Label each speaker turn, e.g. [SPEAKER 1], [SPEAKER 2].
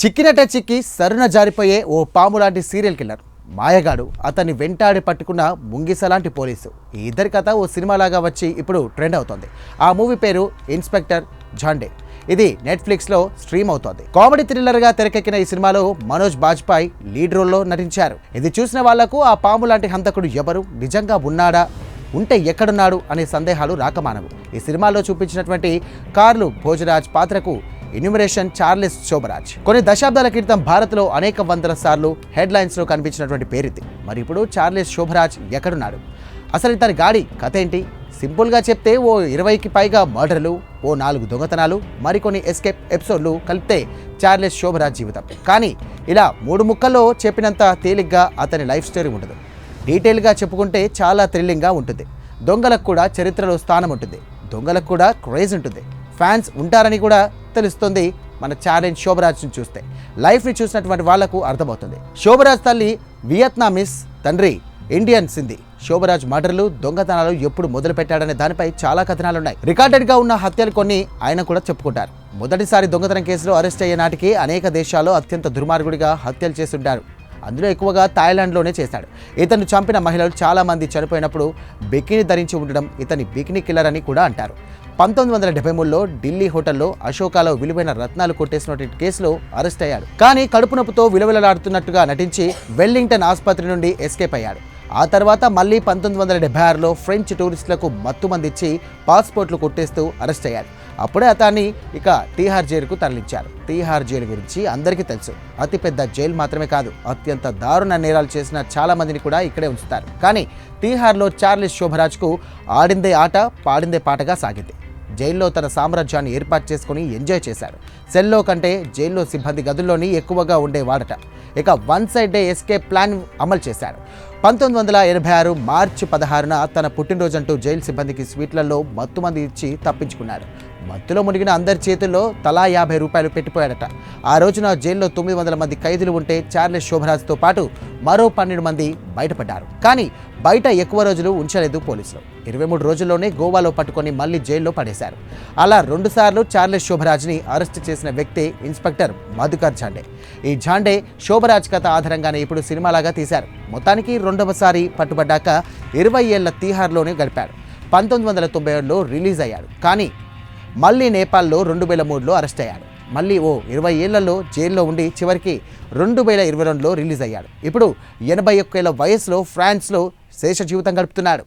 [SPEAKER 1] చిక్కినట్టే చిక్కి సరున జారిపోయే ఓ పాము లాంటి serial killer మాయగాడు అతన్ని వెంటాడి పట్టుకున్న ముంగిస లాంటి పోలీసు. ఈ ఇద్దరి కథ ఓ సినిమాలాగా వచ్చి ఇప్పుడు ట్రెండ్ అవుతోంది. ఆ మూవీ పేరు ఇన్స్పెక్టర్ జాండే ఇది నెట్ఫ్లిక్స్లో స్ట్రీమ్ అవుతోంది. కామెడీ థ్రిల్లర్గా తెరకెక్కిన ఈ సినిమాలో మనోజ్ బాజ్పాయ్ లీడ్ రోల్లో నటించారు. ఇది చూసిన వాళ్ళకు ఆ పాము లాంటి హంతకుడు ఎవరు నిజంగా ఉన్నాడా ఉంటే ఎక్కడున్నాడు అనే సందేహాలు రాకమానవు ఈ సినిమాలో చూపించినటువంటి కార్లు భోజరాజ్ పాత్రకు ఇన్యూమరేషన్ చార్లెస్ శోభరాజ్ కొన్ని దశాబ్దాల క్రితం భారత్లో అనేక వందల సార్లు హెడ్లైన్స్లో కనిపించినటువంటి పేరిది. మరి ఇప్పుడు చార్లెస్ శోభరాజ్ ఎక్కడున్నాడు? అసలు ఇతని గాడి కథ ఏంటి? సింపుల్గా చెప్తే ఓ ఇరవైకి పైగా మర్డర్లు ఓ నాలుగు దొంగతనాలు మరికొన్ని ఎస్కేప్ ఎపిసోడ్లు కలిపితే చార్లెస్ శోభరాజ్ జీవితం. కానీ ఇలా మూడు ముక్కల్లో చెప్పినంత తేలిగ్గా అతని లైఫ్ స్టోరీ ఉండదు డీటెయిల్గా చెప్పుకుంటే చాలా థ్రిల్లింగ్గా ఉంటుంది. దొంగలకు కూడా చరిత్రలో స్థానం ఉంటుంది. దొంగలకు కూడా క్రేజ్ ఉంటుంది. ఫ్యాన్స్ ఉంటారని కూడా తెలుస్తుంది మన ఛాలెంజ్ శోభరాజ్ని చూస్తే. లైఫ్ని చూసినటువంటి వాళ్ళకు అర్థమవుతుంది. శోభరాజ్ తల్లి వియత్నామిస్ తండ్రి ఇండియన్ సింధి. శోభరాజ్ మర్డర్లు దొంగతనాలు ఎప్పుడు మొదలు పెట్టాడనే దానిపై చాలా కథనాలున్నాయి. రికార్డెడ్గా ఉన్న హత్యలు కొన్ని ఆయన కూడా చెప్పుకుంటారు. మొదటిసారి దొంగతనం కేసులో అరెస్ట్ అయ్యే నాటికి అనేక దేశాల్లో అత్యంత దుర్మార్గుడిగా హత్యలు చేస్తుంటారు. అందులో ఎక్కువగా థాయిలాండ్లోనే చేశాడు. ఇతను చంపిన మహిళలు చాలామంది చనిపోయినప్పుడు బికిని ధరించి ఉండడం ఇతని బికిని కిల్లర్ అని కూడా అంటారు. పంతొమ్మిది వందల డెబ్బై మూడులో ఢిల్లీ హోటల్లో అశోకాలో విలువైన రత్నాలు కొట్టేసినటువంటి కేసులో అరెస్ట్ అయ్యాడు. కానీ కడుపు నొప్పుతో విలువలలాడుతున్నట్టుగా నటించి వెల్లింగ్టన్ ఆసుపత్రి నుండి ఎస్కేప్ అయ్యాడు. ఆ తర్వాత మళ్ళీ పంతొమ్మిది వందల డెబ్బై ఆరులో ఫ్రెంచ్ టూరిస్టులకు మత్తుమందిచ్చి పాస్పోర్ట్లు కొట్టేస్తూ అరెస్ట్ అయ్యాడు. అప్పుడే అతన్ని ఇక తీహార్ జైలుకు తరలించారు. తీహార్ జైలు గురించి అందరికీ తెలుసు. అతిపెద్ద జైలు మాత్రమే కాదు అత్యంత దారుణ నేరాలు చేసిన చాలా మందిని కూడా ఇక్కడే ఉంచుతారు. కానీ తీహార్లో చార్లెస్ శోభరాజ్కు ఆడిందే ఆట పాడిందే పాటగా సాగింది. జైల్లో తన సామ్రాజ్యాన్ని ఏర్పాటు చేసుకుని ఎంజాయ్ చేశాడు సెల్లో కంటే జైల్లో సిబ్బంది గదుల్లోని ఎక్కువగా ఉండేవాడట ఇక one side day escape plan అమలు చేశాడు పంతొమ్మిది వందల ఎనభై ఆరు మార్చి పదహారున తన పుట్టినరోజంటూ జైలు సిబ్బందికి స్వీట్లలో మత్తుమంది ఇచ్చి తప్పించుకున్నారు. మత్తులో మునిగిన అందరి చేతుల్లో తలా యాభై రూపాయలు పెట్టిపోయాడట. ఆ రోజున జైల్లో తొమ్మిది వందల మంది ఖైదీలు ఉంటే చార్లెస్ శోభరాజ్తో పాటు మరో పన్నెండు మంది బయటపడ్డారు. కానీ బయట ఎక్కువ రోజులు ఉంచలేదు పోలీసులు. ఇరవై మూడు రోజుల్లోనే గోవాలో పట్టుకొని మళ్ళీ జైల్లో పడేశారు. అలా రెండుసార్లు చార్లెస్ శోభరాజ్ని అరెస్ట్ చేసిన వ్యక్తి ఇన్స్పెక్టర్ మధుకర్ ఝాండే ఈ ఝాండే శోభరాజ్ కథ ఆధారంగానే ఇప్పుడు సినిమాలాగా తీశారు. మొత్తానికి రెండవసారి పట్టుబడ్డాక ఇరవై ఏళ్ళ తీహార్లోనే గడిపాడు. పంతొమ్మిది వందల తొంభై ఏడులో రిలీజ్ అయ్యాడు. కానీ మళ్ళీ నేపాల్లో రెండు వేల మూడులో అరెస్ట్ అయ్యాడు. మళ్ళీ ఓ ఇరవై ఏళ్ళలో జైల్లో ఉండి చివరికి రెండు వేల ఇరవై రెండులో రిలీజ్ అయ్యాడు. ఇప్పుడు ఎనభై ఒక్క ఏళ్ళ వయసులో ఫ్రాన్స్లో శేష జీవితం గడుపుతున్నాడు.